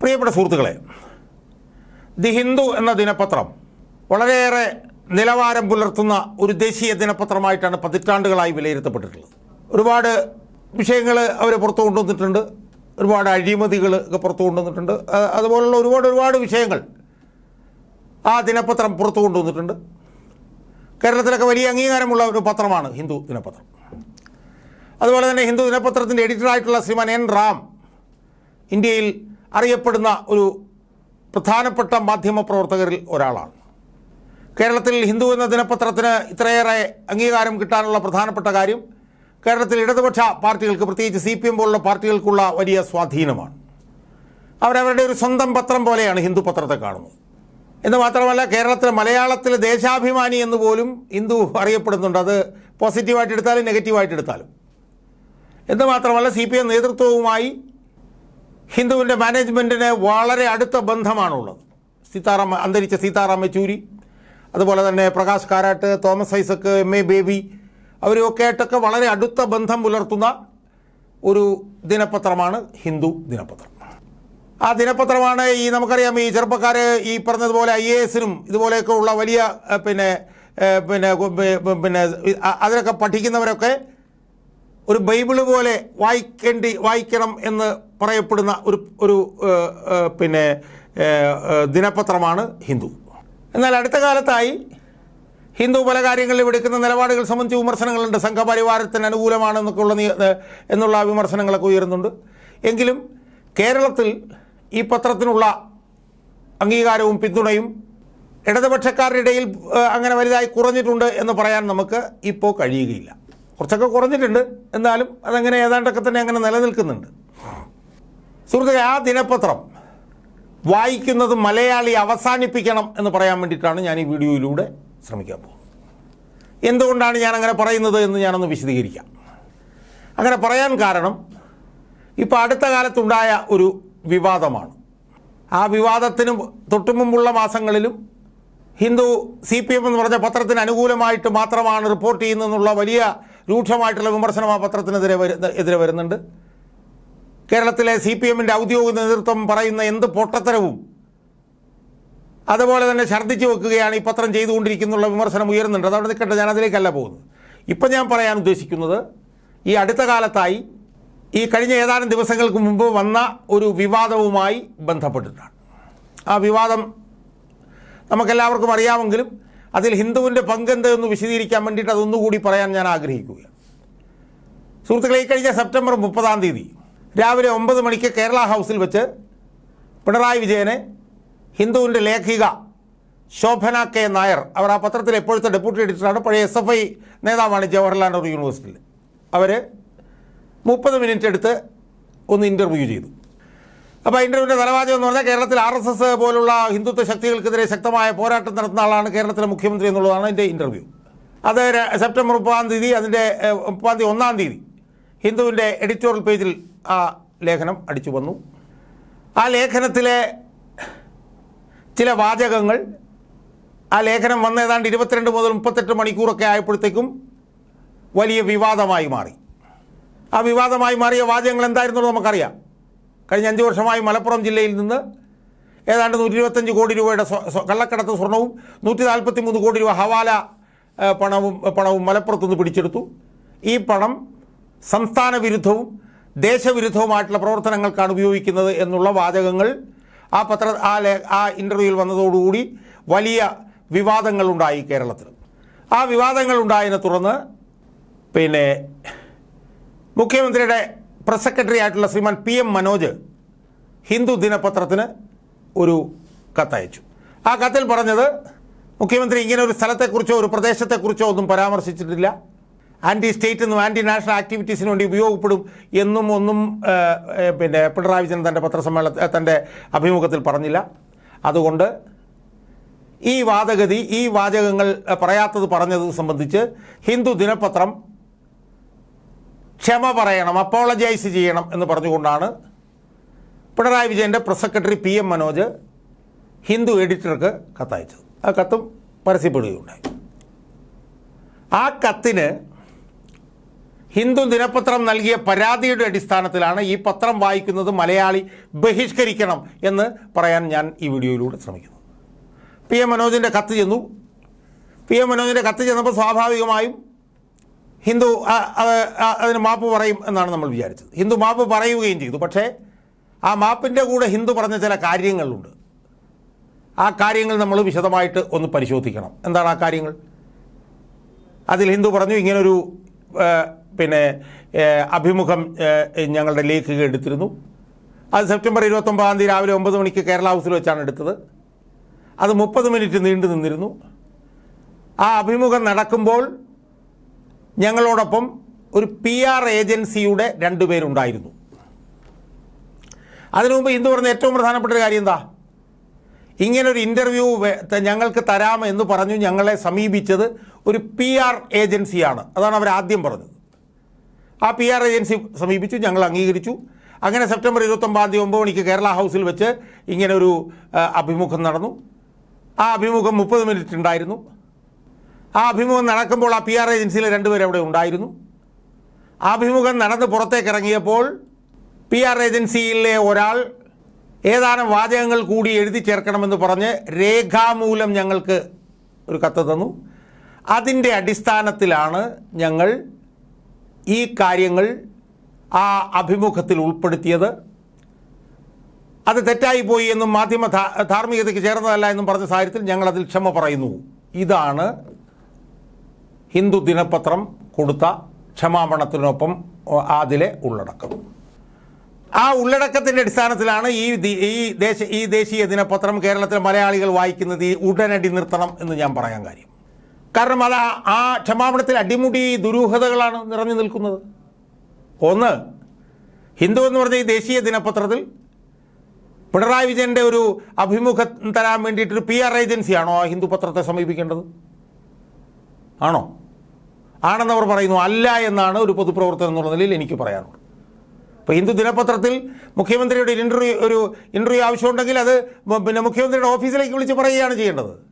പ്രിയപ്പെട്ട സുഹൃത്തുക്കളെ ദി ഹിന്ദു എന്ന ദിനപത്രം വളരെയേറെ നിലവാരം പുലർത്തുന്ന ഒരു ദേശീയ ദിനപത്രമായിട്ടാണ് പതിറ്റാണ്ടുകളായി വിലയിരുത്തപ്പെട്ടിട്ടുള്ളത്. ഒരുപാട് വിഷയങ്ങൾ അവർ പുറത്തു കൊണ്ടുവന്നിട്ടുണ്ട്. ഒരുപാട് അഴിമതികൾ ഒക്കെ പുറത്തു കൊണ്ടുവന്നിട്ടുണ്ട്. അതുപോലുള്ള ഒരുപാട് ഒരുപാട് വിഷയങ്ങൾ ആ ദിനപത്രം പുറത്തു കൊണ്ടുവന്നിട്ടുണ്ട്. കേരളത്തിലൊക്കെ വലിയ അംഗീകാരമുള്ള ഒരു പത്രമാണ് ഹിന്ദു ദിനപത്രം. അതുപോലെ തന്നെ ഹിന്ദു ദിനപത്രത്തിന്റെ എഡിറ്ററായിട്ടുള്ള ശ്രീമാൻ എൻ റാം ഇന്ത്യയിൽ അറിയപ്പെടുന്ന ഒരു പ്രധാനപ്പെട്ട മാധ്യമ പ്രവർത്തകരിൽ ഒരാളാണ്. കേരളത്തിൽ ഹിന്ദു എന്ന ദിനപത്രത്തിന് ഇത്രയേറെ അംഗീകാരം കിട്ടാനുള്ള പ്രധാനപ്പെട്ട കാര്യം കേരളത്തിൽ ഇടതുപക്ഷ പാർട്ടികൾക്ക് പ്രത്യേകിച്ച് സി പി എം പോലുള്ള പാർട്ടികൾക്കുള്ള വലിയ സ്വാധീനമാണ്. അവരവരുടെ ഒരു സ്വന്തം പത്രം പോലെയാണ് ഹിന്ദു പത്രത്തെ കാണുന്നത്. എന്ന് മാത്രമല്ല കേരളത്തിലെ മലയാളത്തിലെ ദേശാഭിമാനി എന്ന് പോലും ഹിന്ദു അറിയപ്പെടുന്നുണ്ട്. അത് പോസിറ്റീവായിട്ട് എടുത്താലും നെഗറ്റീവായിട്ട് എടുത്താലും. എന്ന് മാത്രമല്ല സി പി എം നേതൃത്വവുമായി ഹിന്ദുവിന്റെ മാനേജ്മെന്റിന് വളരെ അടുത്ത ബന്ധമാണുള്ളത്. സീതാറാം അന്തരിച്ച സീതാറാം യെച്ചൂരി അതുപോലെ തന്നെ പ്രകാശ് കാരാട്ട് തോമസ് ഐസക്ക് എം എ ബേബി അവരുമൊക്കെ ആയിട്ടൊക്കെ വളരെ അടുത്ത ബന്ധം പുലർത്തുന്ന ഒരു ദിനപത്രമാണ് ഹിന്ദു ദിനപത്രം. ആ ദിനപത്രമാണ് ഈ നമുക്കറിയാം ഈ ചെറുപ്പക്കാർ ഈ പറഞ്ഞതുപോലെ ഐ എ എസിനും ഇതുപോലെയൊക്കെ ഉള്ള വലിയ പിന്നെ പിന്നെ പിന്നെ അതിനൊക്കെ പഠിക്കുന്നവരൊക്കെ ഒരു ബൈബിൾ പോലെ വായിക്കേണ്ടി വായിക്കണം എന്ന് പറയപ്പെടുന്ന ഒരു ഒരു പിന്നെ ദിനപത്രമാണ് ഹിന്ദു. എന്നാൽ അടുത്ത കാലത്തായി ഹിന്ദു പല കാര്യങ്ങളിലും എടുക്കുന്ന നിലപാടുകൾ സംബന്ധിച്ച് വിമർശനങ്ങളുണ്ട്. സംഘപരിവാരത്തിന് അനുകൂലമാണെന്നൊക്കെ ഉള്ള എന്നുള്ള വിമർശനങ്ങളൊക്കെ ഉയരുന്നുണ്ട്. എങ്കിലും കേരളത്തിൽ ഈ പത്രത്തിനുള്ള അംഗീകാരവും പിന്തുണയും ഇടതുപക്ഷക്കാരുടെ ഇടയിൽ അങ്ങനെ വലുതായി കുറഞ്ഞിട്ടുണ്ട് എന്ന് പറയാൻ നമുക്ക് ഇപ്പോൾ കഴിയുകയില്ല. കുറച്ചൊക്കെ കുറഞ്ഞിട്ടുണ്ട്. എന്നാലും അതങ്ങനെ ഏതാണ്ടൊക്കെ തന്നെ അങ്ങനെ നിലനിൽക്കുന്നുണ്ട്. സുഹൃത്തുക്കളെ ആ ദിനപത്രം വായിക്കുന്നത് മലയാളി അവസാനിപ്പിക്കണം എന്ന് പറയാൻ വേണ്ടിയിട്ടാണ് ഞാൻ ഈ വീഡിയോയിലൂടെ ശ്രമിക്കാൻ പോകുന്നത്. എന്തുകൊണ്ടാണ് ഞാൻ അങ്ങനെ പറയുന്നത് എന്ന് ഞാനൊന്ന് വിശദീകരിക്കാം. അങ്ങനെ പറയാൻ കാരണം ഇപ്പോൾ അടുത്ത കാലത്തുണ്ടായ ഒരു വിവാദമാണ്. ആ വിവാദത്തിന് തൊട്ടു മുമ്പുള്ള മാസങ്ങളിലും ഹിന്ദു സി പി എം എന്ന് പറഞ്ഞ പത്രത്തിന് അനുകൂലമായിട്ട് മാത്രമാണ് റിപ്പോർട്ട് ചെയ്യുന്നതെന്നുള്ള വലിയ രൂക്ഷമായിട്ടുള്ള വിമർശനം ആ പത്രത്തിനെതിരെ എതിരെ വരുന്നുണ്ട്. കേരളത്തിലെ സി പി എമ്മിന്റെ ഔദ്യോഗിക നേതൃത്വം പറയുന്ന എന്ത് പൊട്ടത്തരവും. അതുപോലെ തന്നെ ഛർദ്ദിച്ചു വെക്കുകയാണ് ഈ പത്രം ചെയ്തുകൊണ്ടിരിക്കുന്നുള്ള വിമർശനം ഉയരുന്നുണ്ട്. അതവിടെ നിൽക്കട്ടെ ഞാൻ അതിലേക്കല്ല പോകുന്നത്. ഇപ്പം ഞാൻ പറയാൻ ഉദ്ദേശിക്കുന്നത് ഈ അടുത്ത കാലത്തായി ഈ കഴിഞ്ഞ ഏതാനും ദിവസങ്ങൾക്ക് മുമ്പ് വന്ന ഒരു വിവാദവുമായി ബന്ധപ്പെട്ടിട്ടാണ്. ആ വിവാദം നമുക്കെല്ലാവർക്കും അറിയാമെങ്കിലും അതിൽ ഹിന്ദുവിന്റെ പങ്കെന്ത് എന്ന് വിശദീകരിക്കാൻ വേണ്ടിയിട്ട് അതൊന്നുകൂടി പറയാൻ ഞാൻ ആഗ്രഹിക്കുക സുഹൃത്തുക്കളെ ഈ കഴിഞ്ഞ സെപ്റ്റംബർ മുപ്പതാം തീയതി രാവിലെ ഒമ്പത് മണിക്ക് കേരള ഹൗസിൽ വെച്ച് പിണറായി വിജയനെ ഹിന്ദുവിന്റെ ലേഖിക ശോഭന കെ നായർ അവർ ആ പത്രത്തിൽ എപ്പോഴത്തെ ഡെപ്യൂട്ടി എഡിറ്ററാണ് പഴയ എസ് എഫ് ഐ നേതാവാണ് ജവഹർലാൽ നെഹ്റു യൂണിവേഴ്സിറ്റിയിൽ അവർ മുപ്പത് മിനിറ്റ് എടുത്ത് ഒന്ന് ഇന്റർവ്യൂ ചെയ്തു. അപ്പോൾ ഇന്റർവ്യൂവിന്റെ തലവാചകം എന്ന് പറഞ്ഞാൽ കേരളത്തിൽ ആർ എസ് എസ് പോലുള്ള ഹിന്ദുത്വ ശക്തികൾക്കെതിരെ ശക്തമായ പോരാട്ടം നടത്തുന്ന ആളാണ് കേരളത്തിലെ മുഖ്യമന്ത്രി എന്നുള്ളതാണ് എന്റെ ഇന്റർവ്യൂ അത് സെപ്റ്റംബർ മുപ്പതാം തീയതി അതിന്റെ മുപ്പതാം തീയതി ഒന്നാം തീയതി ഹിന്ദുവിന്റെ എഡിറ്റോറിയൽ പേജിൽ ആ ലേഖനം അടിച്ചു വന്നു. ആ ലേഖനത്തിലെ ചില വാചകങ്ങൾ ആ ലേഖനം വന്ന ഏതാണ്ട് ഇരുപത്തിരണ്ട് മുതൽ മുപ്പത്തെട്ട് മണിക്കൂറൊക്കെ ആയപ്പോഴത്തേക്കും വലിയ വിവാദമായി മാറി. ആ വിവാദമായി മാറിയ വാചകങ്ങൾ എന്തായിരുന്നുള്ളത് നമുക്കറിയാം. കഴിഞ്ഞ അഞ്ച് വർഷമായി മലപ്പുറം ജില്ലയിൽ നിന്ന് ഏതാണ്ട് നൂറ്റി ഇരുപത്തഞ്ച് കോടി രൂപയുടെ കള്ളക്കടത്ത് സ്വർണവും നൂറ്റി നാൽപ്പത്തി മൂന്ന് കോടി രൂപ ഹവാല പണവും പണവും മലപ്പുറത്തു നിന്ന് പിടിച്ചെടുത്തു. ഈ പണം സംസ്ഥാന വിരുദ്ധവും ദേശവിരുദ്ധവുമായിട്ടുള്ള പ്രവർത്തനങ്ങൾക്കാണ് ഉപയോഗിക്കുന്നത് എന്നുള്ള വാചകങ്ങൾ ആ പത്ര ആ ലേ ആ ഇന്റർവ്യൂവിൽ വന്നതോടുകൂടി വലിയ വിവാദങ്ങളുണ്ടായി കേരളത്തിൽ. ആ വിവാദങ്ങളുണ്ടായതിനെ തുടർന്ന് പിന്നെ മുഖ്യമന്ത്രിയുടെ പ്രസ് സെക്രട്ടറി ആയിട്ടുള്ള ശ്രീമാൻ പി എം മനോജ് ഹിന്ദു ദിനപത്രത്തിന് ഒരു കത്തയച്ചു. ആ കത്തിൽ പറഞ്ഞത് മുഖ്യമന്ത്രി ഇങ്ങനെ ഒരു സ്ഥലത്തെക്കുറിച്ചോ ഒരു പ്രദേശത്തെക്കുറിച്ചോ ഒന്നും പരാമർശിച്ചിട്ടില്ല. ആന്റി സ്റ്റേറ്റ് എന്നും ആന്റി നാഷണൽ ആക്ടിവിറ്റീസിന് വേണ്ടി ഉപയോഗപ്പെടും എന്നും ഒന്നും പിന്നെ പിണറായി വിജയൻ തന്റെ പത്രസമ്മേളന തന്റെ അഭിമുഖത്തിൽ പറഞ്ഞില്ല. അതുകൊണ്ട് ഈ വാദഗതി ഈ വാചകങ്ങൾ പറയാത്തത് പറഞ്ഞത് സംബന്ധിച്ച് ഹിന്ദു ദിനപത്രം ക്ഷമ പറയണം അപ്പോളജൈസ് ചെയ്യണം എന്ന് പറഞ്ഞുകൊണ്ടാണ് പിണറായി വിജയന്റെ press secretary P M Manoj Hindu എഡിറ്റർക്ക് കത്തയച്ചത്. ആ കത്തും പരസ്യപ്പെടുകയുണ്ടായി ആ കത്തിന് ഹിന്ദു ദിനപത്രം നൽകിയ പരാതിയുടെ അടിസ്ഥാനത്തിലാണ് ഈ പത്രം വായിക്കുന്നത് മലയാളി ബഹിഷ്കരിക്കണം എന്ന് പറയാൻ ഞാൻ ഈ വീഡിയോയിലൂടെ ശ്രമിക്കുന്നു. പി എം മനോജിന്റെ കത്ത് ചെന്നു. പി എം മനോജിന്റെ കത്ത് ചെന്നപ്പോൾ സ്വാഭാവികമായും ഹിന്ദു അത് അതിന് മാപ്പ് പറയും എന്നാണ് നമ്മൾ വിചാരിച്ചത്. ഹിന്ദു മാപ്പ് പറയുകയും ചെയ്തു. പക്ഷേ ആ മാപ്പിന്റെ കൂടെ ഹിന്ദു പറഞ്ഞ ചില കാര്യങ്ങളുണ്ട്. ആ കാര്യങ്ങൾ നമ്മൾ വിശദമായിട്ട് ഒന്ന് പരിശോധിക്കണം. എന്താണ് ആ കാര്യങ്ങൾ? അതിൽ ഹിന്ദു പറഞ്ഞു ഇങ്ങനൊരു പിന്നെ അഭിമുഖം ഞങ്ങളുടെ ലേഖിക എടുത്തിരുന്നു. അത് സെപ്റ്റംബർ ഇരുപത്തൊമ്പതാം തീയതി രാവിലെ ഒമ്പത് മണിക്ക് കേരള ഹൗസിൽ വെച്ചാണ് എടുത്തത്. അത് മുപ്പത് മിനിറ്റ് നീണ്ടു നിന്നിരുന്നു. ആ അഭിമുഖം നടക്കുമ്പോൾ ഞങ്ങളോടൊപ്പം ഒരു പി ആർ ഏജൻസിയുടെ രണ്ടുപേരുണ്ടായിരുന്നു അതിനു മുമ്പ് ഹിന്ദു പറഞ്ഞ ഏറ്റവും പ്രധാനപ്പെട്ട ഒരു കാര്യം എന്താ? ഇങ്ങനൊരു ഇന്റർവ്യൂ ഞങ്ങൾക്ക് തരാമെന്ന് പറഞ്ഞു ഞങ്ങളെ സമീപിച്ചത് ഒരു പി ആർ ഏജൻസിയാണ്. അതാണ് അവർ ആദ്യം പറഞ്ഞത്. ആ പി ആർ ഏജൻസി സമീപിച്ചു ഞങ്ങൾ അംഗീകരിച്ചു. അങ്ങനെ സെപ്റ്റംബർ ഇരുപത്തൊമ്പതാം തീയതി ഒമ്പത് മണിക്ക് കേരള ഹൗസിൽ വെച്ച് ഇങ്ങനെ ഒരു അഭിമുഖം നടന്നു. ആ അഭിമുഖം മുപ്പത് മിനിറ്റ് ഉണ്ടായിരുന്നു. ആ അഭിമുഖം നടക്കുമ്പോൾ ആ പി ആർ ഏജൻസിയിലെ രണ്ടുപേരും അവിടെ ഉണ്ടായിരുന്നു. ആ അഭിമുഖം നടന്ന് പുറത്തേക്ക് ഇറങ്ങിയപ്പോൾ പി ആർ ഏജൻസിയിലെ ഒരാൾ ഏതാനും വാചകങ്ങൾ കൂടി എഴുതി ചേർക്കണമെന്ന് പറഞ്ഞ് രേഖാമൂലം ഞങ്ങൾക്ക് ഒരു കത്ത് തന്നു. അതിന്റെ അടിസ്ഥാനത്തിലാണ് ഞങ്ങൾ ഈ കാര്യങ്ങൾ ആ അഭിമുഖത്തിൽ ഉൾപ്പെടുത്തിയത്. അത് തെറ്റായിപ്പോയി എന്നും മാധ്യമ ധാർമ്മികതയ്ക്ക് ചേർന്നതല്ല എന്നും പറഞ്ഞ സാഹചര്യത്തിൽ ഞങ്ങളതിൽ ക്ഷമ പറയുന്നു. ഇതാണ് ഹിന്ദു ദിനപത്രം കൊടുത്ത ക്ഷമാപണത്തിനൊപ്പം അതിലെ ഉള്ളടക്കം. ആ ഉള്ളടക്കത്തിന്റെ അടിസ്ഥാനത്തിലാണ് ഈ ഈ ദേശ ഈ ദേശീയ ദിനപത്രം കേരളത്തിലെ മലയാളികൾ വായിക്കുന്നത് ഈ ഉടനടി നിർത്തണം എന്ന് ഞാൻ പറയാൻ കാര്യം. കാരണം അത് ആ ക്ഷമാപണത്തിൽ അടിമുടി ദുരൂഹതകളാണ് നിറഞ്ഞു നിൽക്കുന്നത്. ഒന്ന് ഹിന്ദു എന്ന് പറഞ്ഞ ഈ ദേശീയ ദിനപത്രത്തിൽ പിണറായി വിജയന്റെ ഒരു അഭിമുഖം തരാൻ വേണ്ടിയിട്ടൊരു പി ആർ ഏജൻസിയാണോ ആ ഹിന്ദു പത്രത്തെ സമീപിക്കേണ്ടത്? ആണോ? ആണെന്ന് അവർ പറയുന്നു അല്ല എന്നാണ് ഒരു പൊതുപ്രവർത്തനം എന്നുള്ള നിലയിൽ എനിക്ക് പറയാനുള്ളത്. ഇപ്പോൾ ഹിന്ദു ദിനപത്രത്തിൽ മുഖ്യമന്ത്രിയുടെ ഇന്റർവ്യൂ ഒരു ഇന്റർവ്യൂ ആവശ്യമുണ്ടെങ്കിൽ അത് പിന്നെ മുഖ്യമന്ത്രിയുടെ ഓഫീസിലേക്ക് വിളിച്ച് പറയുകയാണ് ചെയ്യേണ്ടത്.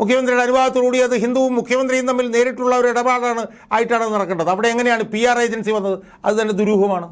മുഖ്യമന്ത്രിയുടെ അനുവാദത്തോടുകൂടി അത് ഹിന്ദുവും മുഖ്യമന്ത്രിയും തമ്മിൽ നേരിട്ടുള്ള ഒരു ഇടപാടാണ് ആയിട്ടാണ് നടക്കേണ്ടത്. അവിടെ എങ്ങനെയാണ് പി ആർ ഏജൻസി വന്നത്? അത് തന്നെ ദുരൂഹമാണ്.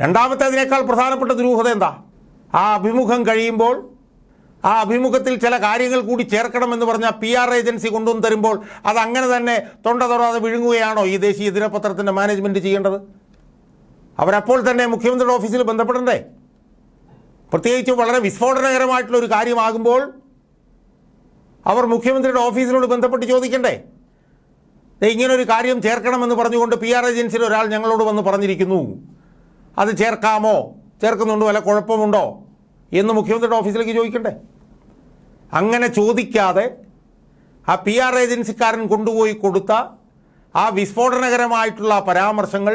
രണ്ടാമത്തെ അതിനേക്കാൾ പ്രധാനപ്പെട്ട ദുരൂഹത എന്താ? ആ അഭിമുഖം കഴിയുമ്പോൾ ആ അഭിമുഖത്തിൽ ചില കാര്യങ്ങൾ കൂടി ചേർക്കണമെന്ന് പറഞ്ഞ പി ആർ ഏജൻസി കൊണ്ടുവന്ന് തരുമ്പോൾ അത് അങ്ങനെ തന്നെ തൊണ്ട തൊടാതെ വിഴുങ്ങുകയാണോ ഈ ദേശീയ ദിനപത്രത്തിന്റെ മാനേജ്മെന്റ് ചെയ്യേണ്ടത്? അവരപ്പോൾ തന്നെ മുഖ്യമന്ത്രിയുടെ ഓഫീസിൽ ബന്ധപ്പെടണ്ടേ? പ്രത്യേകിച്ച് വളരെ വിസ്ഫോടനകരമായിട്ടുള്ള ഒരു കാര്യമാകുമ്പോൾ അവർ മുഖ്യമന്ത്രിയുടെ ഓഫീസിനോട് ബന്ധപ്പെട്ട് ചോദിക്കണ്ടേ? ഇങ്ങനൊരു കാര്യം ചേർക്കണമെന്ന് പറഞ്ഞുകൊണ്ട് പി ആർ ഏജൻസിയിൽ ഒരാൾ ഞങ്ങളോട് വന്ന് പറഞ്ഞിരിക്കുന്നു. അത് ചേർക്കാമോ? ചേർക്കുന്നുണ്ടോ? വല്ല കുഴപ്പമുണ്ടോ? എന്ന് മുഖ്യമന്ത്രിയുടെ ഓഫീസിലേക്ക് ചോദിക്കണ്ടേ? അങ്ങനെ ചോദിക്കാതെ ആ പി ആർ ഏജൻസിക്കാരൻ കൊണ്ടുപോയി കൊടുത്ത ആ വിസ്ഫോടനകരമായിട്ടുള്ള പരാമർശങ്ങൾ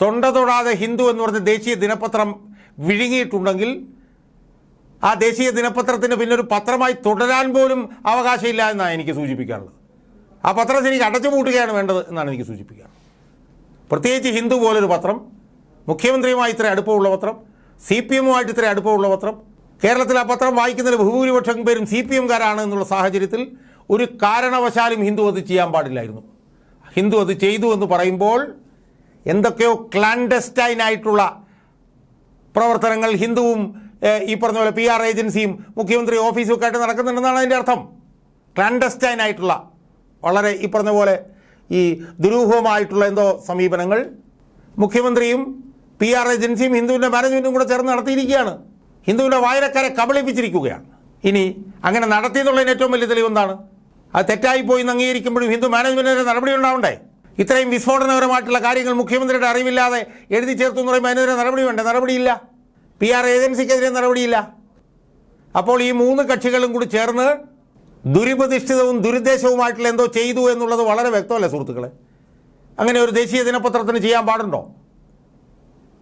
തൊണ്ട തൊടാതെ ഹിന്ദു എന്ന് പറഞ്ഞ ദേശീയ ദിനപത്രം വിഴുങ്ങിയിട്ടുണ്ടെങ്കിൽ ആ ദേശീയ ദിനപത്രത്തിന് പിന്നെ ഒരു പത്രമായി തുടരാൻ പോലും അവകാശമില്ല എന്നാണ് എനിക്ക് സൂചിപ്പിക്കാനുള്ളത്. ആ പത്രത്തെ എനിക്ക് അടച്ചു പൂട്ടുകയാണ് വേണ്ടത് എന്നാണ് എനിക്ക് സൂചിപ്പിക്കാനുള്ളത്. പ്രത്യേകിച്ച് ഹിന്ദു പോലൊരു പത്രം മുഖ്യമന്ത്രിയുമായി ഇത്ര അടുപ്പമുള്ള പത്രം സി പി എമ്മുമായിട്ട് ഇത്ര അടുപ്പമുള്ള പത്രം കേരളത്തിൽ ആ പത്രം വായിക്കുന്നതിൽ ബഹുഭൂരിപക്ഷം പേരും സി പി എംകാരാണ് എന്നുള്ള സാഹചര്യത്തിൽ ഒരു കാരണവശാലും ഹിന്ദു അത് ചെയ്യാൻ പാടില്ലായിരുന്നു. ഹിന്ദു അത് ചെയ്തു എന്ന് പറയുമ്പോൾ എന്തൊക്കെയോ ക്ലാൻഡസ്റ്റൈൻ ആയിട്ടുള്ള പ്രവർത്തനങ്ങൾ ഹിന്ദുവും ഈ പറഞ്ഞ പോലെ പി ആർ ഏജൻസിയും മുഖ്യമന്ത്രി ഓഫീസും ഒക്കെ ആയിട്ട് നടക്കുന്നുണ്ടെന്നാണ് അതിന്റെ അർത്ഥം. ക്ലാൻഡസ്റ്റൈൻ ആയിട്ടുള്ള വളരെ ഈ പറഞ്ഞ പോലെ ഈ ദുരൂഹമായിട്ടുള്ള എന്തോ സമീപനങ്ങൾ മുഖ്യമന്ത്രിയും പി ആർ ഏജൻസിയും ഹിന്ദുവിന്റെ മാനേജ്മെന്റും കൂടെ ചേർന്ന് നടത്തിയിരിക്കുകയാണ്. ഹിന്ദുവിന്റെ വായനക്കാരെ കബളിപ്പിച്ചിരിക്കുകയാണ്. ഇനി അങ്ങനെ നടത്തിയെന്നുള്ളതിന് ഏറ്റവും വലിയ തെളിവ് എന്താണ്? അത് തെറ്റായിപ്പോയി എന്ന് അംഗീകരിക്കുമ്പോഴും ഹിന്ദു മാനേജ്മെന്റിന്റെ നടപടി ഉണ്ടാവണ്ടേ? ഇത്രയും വിസ്ഫോടനപരമായിട്ടുള്ള കാര്യങ്ങൾ മുഖ്യമന്ത്രിയുടെ അറിവില്ലാതെ എഴുതി ചേർത്തു എന്ന് പറയുമ്പോൾ അതിനെതിരെ നടപടി വേണ്ടേ? നടപടിയില്ല. പി ആർ ഏജൻസിക്കെതിരെ നടപടിയില്ല. അപ്പോൾ ഈ മൂന്ന് കക്ഷികളും കൂടി ചേർന്ന് ദുരുപതിഷ്ഠിതവും ദുരുദ്ദേശവുമായിട്ടുള്ള എന്തോ ചെയ്തു എന്നുള്ളത് വളരെ വ്യക്തമല്ലേ സുഹൃത്തുക്കളെ? അങ്ങനെ ഒരു ദേശീയ ദിനപത്രത്തിന് ചെയ്യാൻ പാടുണ്ടോ?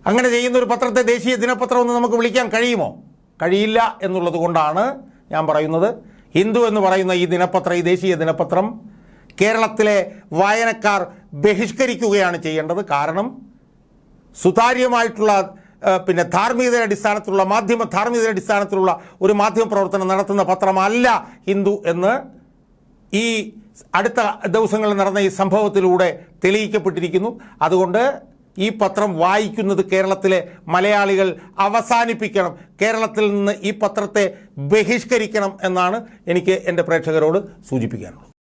അങ്ങനെ ചെയ്യുന്ന ഒരു പത്രത്തെ ദേശീയ ദിനപത്രം എന്ന് നമുക്ക് വിളിക്കാൻ കഴിയുമോ? കഴിയില്ല എന്നുള്ളത് കൊണ്ടാണ് ഞാൻ പറയുന്നത്. ഹിന്ദു എന്ന് പറയുന്ന ഈ ദിനപത്രം ഈ ദേശീയ ദിനപത്രം കേരളത്തിലെ വായനക്കാർ ബഹിഷ്കരിക്കുകയാണ് ചെയ്യേണ്ടത്. കാരണം സുതാര്യമായിട്ടുള്ള പിന്നെ ധാർമ്മികതയുടെ അടിസ്ഥാനത്തിലുള്ള മാധ്യമ ധാർമ്മികതയുടെ അടിസ്ഥാനത്തിലുള്ള ഒരു മാധ്യമ പ്രവർത്തനം നടത്തുന്ന പത്രമല്ല ഹിന്ദു എന്ന് ഈ അടുത്ത ദിവസങ്ങളിൽ നടന്ന ഈ സംഭവത്തിലൂടെ തെളിയിക്കപ്പെട്ടിരിക്കുന്നു. അതുകൊണ്ട് ഈ പത്രം വായിക്കുന്നത് കേരളത്തിലെ മലയാളികൾ അവസാനിപ്പിക്കണം കേരളത്തിൽ നിന്ന് ഈ പത്രത്തെ ബഹിഷ്കരിക്കണം എന്നാണ് എനിക്ക് എന്റെ പ്രേക്ഷകരോട് സൂചിപ്പിക്കാനുള്ളത്.